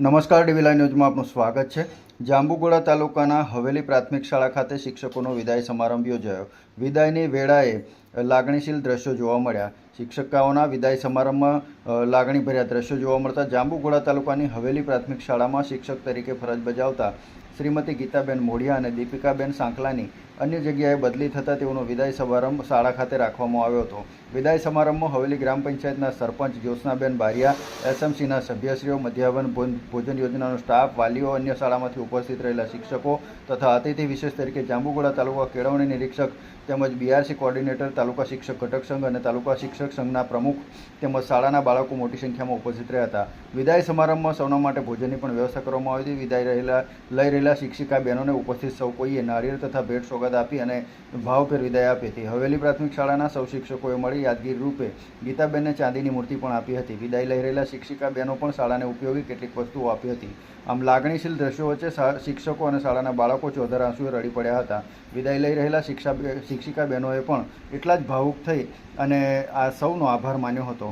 નમસ્કાર ડીવીલા ન્યૂઝમાં આપનું સ્વાગત છે. જાંબુગોડા તાલુકાના હવેલી પ્રાથમિક શાળા ખાતે શિક્ષકોનો વિદાય સમારંભ યોજાયો. વિદાયની વેળાએ લાગણીશીલ દ્રશ્યો જોવા મળ્યા. શિક્ષકાઓના વિદાય સમારંભમાં લાગણીભર્યા દ્રશ્યો જોવા મળતા જાંબુઘોડા તાલુકાની હવેલી પ્રાથમિક શાળામાં શિક્ષક તરીકે ફરજ બજાવતા શ્રીમતી ગીતાબેન મોઢિયા અને દીપિકાબેન સાંકલાની અન્ય જગ્યાએ બદલી થતાં તેઓનો વિદાય સમારંભ શાળા ખાતે રાખવામાં આવ્યો હતો. વિદાય સમારંભમાં હવેલી ગ્રામ પંચાયતના સરપંચ જ્યોત્સનાબેન બારિયા, એસએમસીના સભ્યશ્રીઓ, મધ્યાહન ભોજન યોજનાનો સ્ટાફ, વાલીઓ, અન્ય શાળામાંથી ઉપસ્થિત રહેલા શિક્ષકો તથા અતિથિ વિશેષ તરીકે જાંબુગોડા તાલુકા કેળવણી નિરીક્ષક તેમજ બીઆરસી કોર્ડિનેટર તાલુકા શિક્ષક ઘટક સંઘ અને તાલુકા શિક્ષક સંઘના પ્રમુખ તેમજ શાળાના બાળકો મોટી સંખ્યામાં ઉપસ્થિત રહ્યા હતા. વિદાય સમારંભમાં સૌના માટે ભોજનની પણ વ્યવસ્થા કરવામાં આવી હતી. વિદાય રહેલા, લઈ રહેલા શિક્ષિકા બહેનોને ઉપસ્થિત સૌ કોઈએ નારિયેળ તથા ભેટ સોગાદ આપી અને ભાવભેર વિદાય આપી હતી. હવેલી પ્રાથમિક શાળાના સૌ શિક્ષકોએ મળી યાદગીરી રૂપે ગીતાબેનને ચાંદીની મૂર્તિ પણ આપી હતી. વિદાય લઈ રહેલા શિક્ષિકા બહેનો પણ શાળાને ઉપયોગી કેટલીક વસ્તુઓ આપી હતી. આમ લાગણીશીલ દ્રશ્યો વચ્ચે શિક્ષકો અને શાળાના બાળકો ચોધર આંસુએ રડી પડ્યા હતા. વિદાય લઈ રહેલા શિક્ષા, શિક્ષિકા બહેનોએ પણ એટલા જ ભાવુક થઈ અને આ સૌનો આભાર માન્યો હતો.